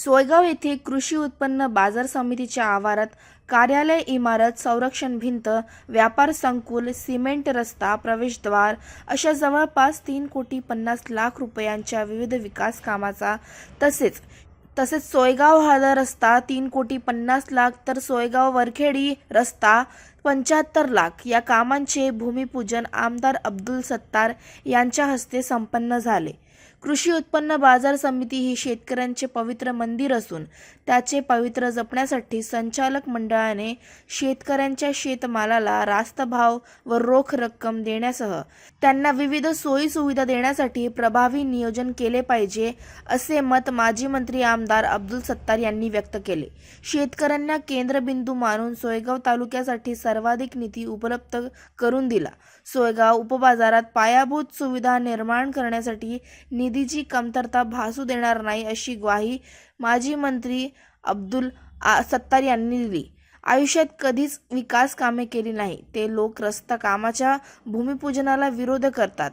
सोयगाव येथे कृषी उत्पन्न बाजार समितीच्या आवारात कार्यालय इमारत संरक्षण भिंत व्यापार संकुल सिमेंट रस्ता प्रवेशद्वार अशा जवळपास तीन कोटी पन्नास लाख रुपयांच्या विविध विकास कामाचा तसेच तसेच सोयगाव हळद रस्ता तीन कोटी पन्नास लाख तर सोयगाव वरखेडी रस्ता पंच्याहत्तर लाख या कामांचे भूमिपूजन आमदार अब्दुल सत्तार यांच्या हस्ते संपन्न झाले. कृषी उत्पन्न बाजार समिती ही शेतकऱ्यांचे पवित्र मंदिर असून त्याचे पवित्र जपण्यासाठी संचालक मंडळाने शेतकऱ्यांच्या शेतमालाला रास्त भाव व रोख रक्कम देण्यासह त्यांना विविध सोयी सुविधा देण्यासाठी प्रभावी नियोजन केले पाहिजे असे मत माजी मंत्री आमदार अब्दुल सत्तार यांनी व्यक्त केले. शेतकऱ्यांना केंद्रबिंदू मानून सोयगाव तालुक्यासाठी सर्वाधिक निधी उपलब्ध करून दिला. सोयगाव उपबाजारात पायाभूत सुविधा निर्माण करण्यासाठी निधीची कमतरता भासू देणार नाही अशी ग्वाही माजी मंत्री अब्दुल सत्तार यांनी दिली. आयुष्यात कधीच विकास कामे केली नाही. ते लोक रस्ता कामाच्या भूमिपूजनाला विरोध करतात.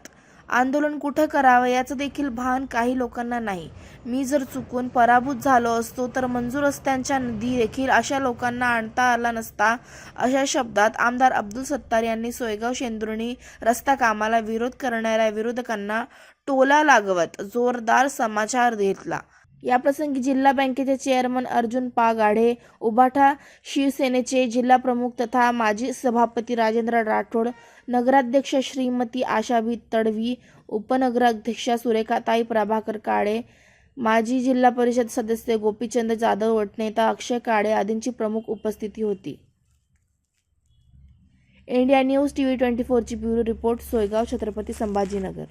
आंदोलन कुठं करावं याचं देखील भान काही लोकांना नाही. मी जर चुकून पराभूत झालो असतो तर मंजूर रस्त्यांच्या निधी देखील अशा लोकांना आणता आला नसता अशा शब्दात आमदार अब्दुल सत्तार यांनी सोयगाव शेंदुर्णी रस्ता कामाला विरोध करणाऱ्या विरोधकांना टोला लागवत जोरदार समाचार घेतला. याप्रसंगी जिल्हा बँकेचे चेअरमन अर्जुन पा उभाठा उबाठा शिवसेनेचे जिल्हा प्रमुख तथा माजी सभापती राजेंद्र राठोड नगराध्यक्ष श्रीमती आशाभी तडवी उपनगराध्यक्षा सुरेखाताई प्रभाकर काळे माजी जिल्हा परिषद सदस्य गोपीचंद जाधव वटनेता अक्षय काळे आदींची प्रमुख उपस्थिती होती. India News T V twenty फोरची bureau report Soygaon Chhatrapati Sambhajinagar.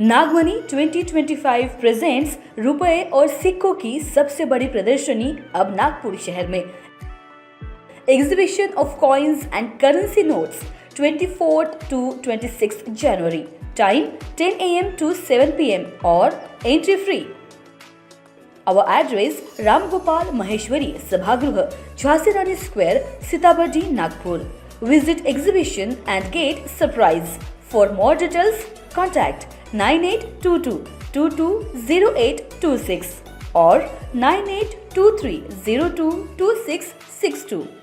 Nagmani 2025 presents रुपए और सिक्कों की सबसे बड़ी प्रदर्शनी अब नागपुर शहर में exhibition of coins and currency notes 24 to 26 January time 10 a.m. to 7 p.m. और entry free Our address Ramgopal Maheshwari Sabhagruha, Jhansi Rani Square, Sitabardi, Nagpur. Visit exhibition and gate surprise. For more details, Contact 9822 220826 or 9823022662.